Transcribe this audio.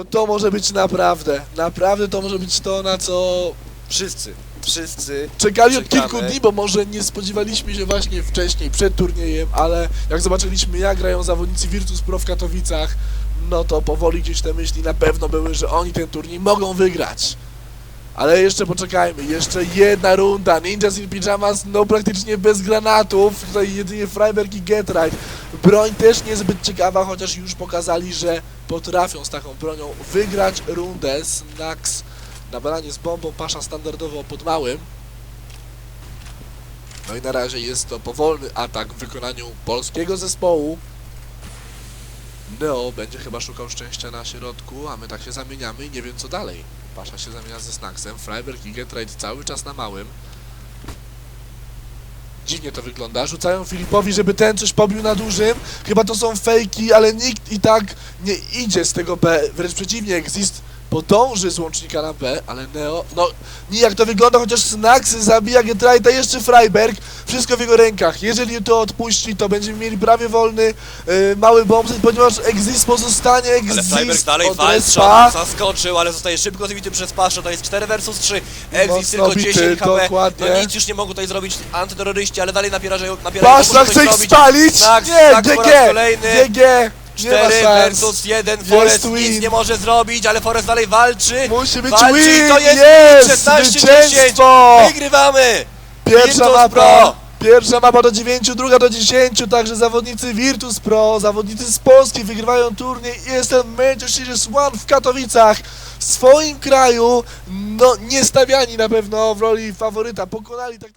no to może być naprawdę, naprawdę to może być to, na co Wszyscy, wszyscy. czekali od Czekamy. kilku dni, bo może nie spodziewaliśmy się właśnie wcześniej, przed turniejem, ale jak zobaczyliśmy jak grają zawodnicy Virtus Pro w Katowicach, no to powoli gdzieś te myśli na pewno były, że oni ten turniej mogą wygrać. Ale jeszcze poczekajmy, jeszcze jedna runda. Ninjas in Pyjamas, no praktycznie bez granatów. Tutaj jedynie Freiberg i Getright. Broń też niezbyt ciekawa, chociaż już pokazali, że potrafią z taką bronią wygrać rundę. Snax na balanie z bombą, pasza standardowo pod małym. No i na razie jest to powolny atak w wykonaniu polskiego zespołu. Neo będzie chyba szukał szczęścia na środku, a my tak się zamieniamy i nie wiem co dalej. Pasza się zamienia ze Snacksem, Freiberg i Getrade cały czas na małym. Dziwnie to wygląda. Rzucają Filipowi, żeby ten coś pobił na dużym. Chyba to są fejki, ale nikt i tak nie idzie z tego B. Wręcz przeciwnie, Exist podąży z łącznika na B, ale Neo... No, nie jak to wygląda, chociaż Snacks zabija Getrajta, jeszcze Freiberg. Wszystko w jego rękach. Jeżeli to odpuści, to będziemy mieli prawie wolny yy, mały bombset, ponieważ Exist pozostanie Ale Exist Freiberg dalej od walczy, respa. on zaskoczył, ale zostaje szybko zbity przez Pasza, to jest 4 versus 3, Exit Mocno tylko bity, 10 HP, dokładnie. no nic już nie mogą tutaj zrobić antyterroryści, ale dalej napierają, napierają Pasza muszą coś chce ich zrobić. spalić! Tak, nie, tak po raz GG! kolejny. GG! Nie ma 4 szans. versus 1, Forest win. nic nie może zrobić, ale Forest dalej walczy. Musi być walczy win! to jest Jest! 16-10. Zwycięstwo! Wygrywamy! Pierwsza Virtus mapa, Pro. Pierwsza mapa do 9, druga do 10, także zawodnicy Virtus Pro, zawodnicy z Polski wygrywają turniej. I jest ten Major Series One w Katowicach, w swoim kraju, no nie stawiani na pewno w roli faworyta, pokonali tak